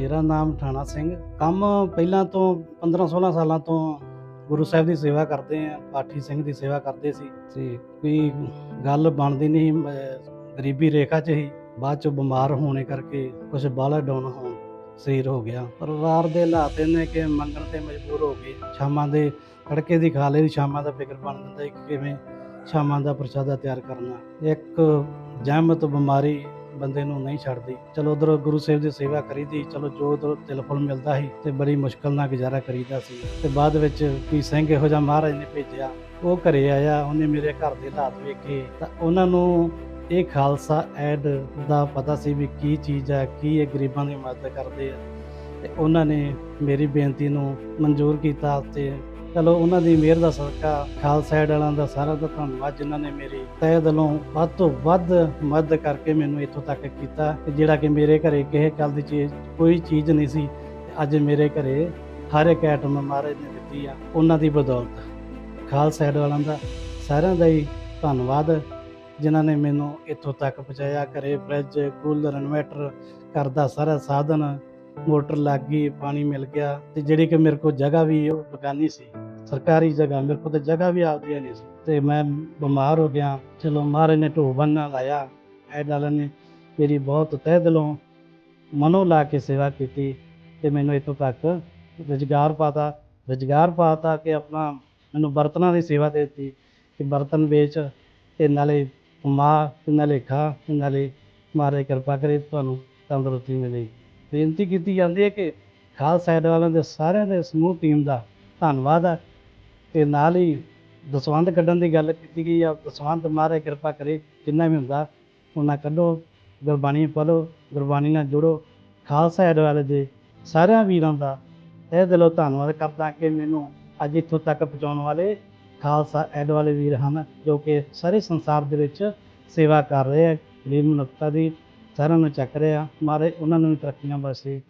ਮੇਰਾ ਨਾਮ ਠਾਣਾ ਸਿੰਘ। ਕੰਮ ਪਹਿਲਾਂ ਤੋਂ 15-16 ਸਾਲਾਂ ਤੋਂ ਗੁਰੂ ਸਾਹਿਬ ਦੀ ਸੇਵਾ ਕਰਦੇ ਆ, ਪਾਠੀ ਸਿੰਘ ਦੀ ਸੇਵਾ ਕਰਦੇ ਸੀ। ਤੇ ਕੋਈ ਗੱਲ ਬਣਦੀ ਨਹੀਂ ਗਰੀਬੀ ਰੇਖਾ 'ਚ ਹੀ ਬਾਅਦ 'ਚ ਬਿਮਾਰ ਹੋਣੇ ਕਰਕੇ ਕੁਝ ਬਾਹਲਾ ਡਾਊਨ ਹੋਣ ਸਰੀਰ ਹੋ ਗਿਆ। ਪਰਿਵਾਰ ਦੇ ਹਾਲਾਤ ਨੇ ਕਿ ਮੰਗਣ ਤੇ ਮਜਬੂਰ ਹੋ ਗਏ। ਸ਼ਾਮਾਂ ਦੇ ਤੜਕੇ ਦੀ ਖਾ ਲਈ, ਸ਼ਾਮਾਂ ਦਾ ਫਿਕਰ ਬਣ ਜਾਂਦਾ ਕਿ ਕਿਵੇਂ ਸ਼ਾਮਾਂ ਦਾ ਪ੍ਰਸ਼ਾਦਾ ਤਿਆਰ ਕਰਨਾ। ਇੱਕ ਜਹਿਮਤ ਬਿਮਾਰੀ ਬੰਦੇ ਨੂੰ ਨਹੀਂ ਛੱਡਦੀ। ਚਲੋ ਉਧਰ ਗੁਰੂ ਸਾਹਿਬ ਦੀ ਸੇਵਾ ਕਰੀਦੀ ਚਲੋ ਜੋ ਉਧਰ ਤਿਲ ਫੁਲ ਮਿਲਦਾ ਸੀ ਤੇ ਬੜੀ ਮੁਸ਼ਕਲ ਨਾਲ ਗੁਜ਼ਾਰਾ ਕਰੀਦਾ ਸੀ। ਤੇ ਬਾਅਦ ਵਿੱਚ ਕੀ ਸਿੰਘ ਇਹੋ ਜਿਹਾ ਮਹਾਰਾਜ ਨੇ ਭੇਜਿਆ, ਉਹ ਘਰੇ ਆਇਆ, ਉਹਨੇ ਮੇਰੇ ਘਰ ਦੇ ਹਾਲਾਤ ਵੇਖੇ। ਤਾਂ ਉਹਨਾਂ ਨੂੰ ਇਹ ਖਾਲਸਾ ਐਡ ਦਾ ਪਤਾ ਸੀ ਵੀ ਕੀ ਚੀਜ਼ ਹੈ ਕੀ ਇਹ ਗਰੀਬਾਂ ਦੀ ਮਦਦ ਕਰਦੇ ਆ। ਤੇ ਉਹਨਾਂ ਨੇ ਮੇਰੀ ਬੇਨਤੀ ਨੂੰ ਮਨਜ਼ੂਰ ਕੀਤਾ ਤੇ ਚਲੋ ਉਹਨਾਂ ਦੀ ਮਿਹਰ ਦਾ ਸਦਕਾ ਖਾਲਸਾ ਐਡ ਵਾਲਿਆਂ ਦਾ ਸਾਰਾ ਦਾ ਧੰਨਵਾਦ ਜਿਨ੍ਹਾਂ ਨੇ ਮੇਰੀ ਤਹਿ ਦਿਲੋਂ ਵੱਧ ਤੋਂ ਵੱਧ ਮਦਦ ਕਰਕੇ ਮੈਨੂੰ ਇੱਥੋਂ ਤੱਕ ਕੀਤਾ। ਜਿਹੜਾ ਕਿ ਮੇਰੇ ਘਰੇ ਕਿਸੇ ਗੱਲ ਦੀ ਚੀਜ਼, ਕੋਈ ਚੀਜ਼ ਨਹੀਂ ਸੀ, ਅੱਜ ਮੇਰੇ ਘਰੇ ਹਰ ਇੱਕ ਆਈਟਮ ਮਹਾਰਾਜ ਨੇ ਦਿੱਤੀ ਆ, ਉਹਨਾਂ ਦੀ ਬਦੌਲਤ। ਖਾਲਸਾ ਐਡ ਵਾਲਿਆਂ ਦਾ ਸਾਰਿਆਂ ਦਾ ਹੀ ਧੰਨਵਾਦ, ਜਿਨ੍ਹਾਂ ਨੇ ਮੈਨੂੰ ਇੱਥੋਂ ਤੱਕ ਪਹੁੰਚਾਇਆ। ਘਰੇ ਫ੍ਰਿਜ, ਕੂਲਰ, ਇਨਵਰਟਰ, ਘਰ ਦਾ ਸਾਰਾ ਸਾਧਨ ਮੋਟਰ ਲੱਗ ਗਈ, ਪਾਣੀ ਮਿਲ ਗਿਆ ਤੇ ਜਿਹੜੀ ਕਿ ਮੇਰੇ ਕੋਲ ਜਗ੍ਹਾ ਵੀ ਉਹ ਬਗਾਨੀ ਸੀ, ਸਰਕਾਰੀ ਜਗ੍ਹਾ, ਮੇਰੇ ਕੋਲ ਤੇ ਜਗ੍ਹਾ ਵੀ ਆਪਦੀ ਨਹੀਂ ਸੀ। ਤੇ ਮੈਂ ਬਿਮਾਰ ਹੋ ਗਿਆ, ਚਲੋ ਮਹਾਰਾਜ ਨੇ ਢੋ ਬੰਨਾ ਲਾਇਆ ਐ ਡਾਲਨ ਨੇ ਮੇਰੀ ਬਹੁਤ ਤਹਿ ਦਿਲੋਂ ਮਨੋਂ ਲਾ ਕੇ ਸੇਵਾ ਕੀਤੀ ਤੇ ਮੈਨੂੰ ਇੱਥੋਂ ਤੱਕ ਰੁਜ਼ਗਾਰ ਪਾਤਾ ਰੁਜ਼ਗਾਰ ਪਾਤਾ ਕਿ ਆਪਣਾ ਮੈਨੂੰ ਬਰਤਨਾਂ ਦੀ ਸੇਵਾ ਦੇ ਦਿੱਤੀ ਕਿ ਬਰਤਨ ਵੇਚ ਤੇ ਨਾਲੇ ਕਮਾ ਤੇ ਨਾਲੇ ਖਾ ਤੇ ਨਾਲੇ ਮਾਰੇ ਕਿਰਪਾ ਕਰੇ, ਤੁਹਾਨੂੰ ਤੰਦਰੁਸਤੀ ਮਿਲੇ। ਬੇਨਤੀ ਕੀਤੀ ਜਾਂਦੀ ਹੈ ਕਿ ਖਾਲਸਾ ਸਾਹਿਬ ਵਾਲਿਆਂ ਦੇ ਸਾਰਿਆਂ ਦੇ ਸਮੂਹ ਟੀਮ ਦਾ ਧੰਨਵਾਦ ਹੈ। ਤੇ ਨਾਲ ਹੀ ਦਸਵੰਧ ਕੱਢਣ ਦੀ ਗੱਲ ਕੀਤੀ ਗਈ ਆ। ਦਸਵੰਧ ਮਹਾਰਾਜ ਕਿਰਪਾ ਕਰੇ, ਜਿੰਨਾ ਵੀ ਹੁੰਦਾ, ਉਹਨਾਂ ਕੱਢੋ, ਗੁਰਬਾਣੀ ਪੜ੍ਹੋ, ਗੁਰਬਾਣੀ ਨਾਲ ਜੁੜੋ। ਖਾਲਸਾ ਸਾਹਿਬ ਵਾਲੇ ਦੇ ਸਾਰਿਆਂ ਵੀਰਾਂ ਦਾ ਇਹ ਦਿਲੋਂ ਧੰਨਵਾਦ ਕਰਦਾ ਕਿ ਮੈਨੂੰ ਅੱਜ ਇੱਥੋਂ ਤੱਕ ਪਹੁੰਚਾਉਣ ਵਾਲੇ ਖਾਲਸਾ ਐਡ ਵਾਲੇ ਵੀਰ ਹਨ, ਜੋ ਕਿ ਸਾਰੇ ਸੰਸਾਰ ਦੇ ਵਿੱਚ ਸੇਵਾ ਕਰ ਰਹੇ ਆ। ਗਰੀਬ ਮਨੁੱਖਤਾ ਦੀ ਸਾਰਿਆਂ ਨੂੰ ਚੱਕ ਰਿਹਾ। ਮਾਰੇ ਉਹਨਾਂ ਨੂੰ ਵੀ ਤਰੱਕੀਆਂ ਬਖਸ਼ੇ।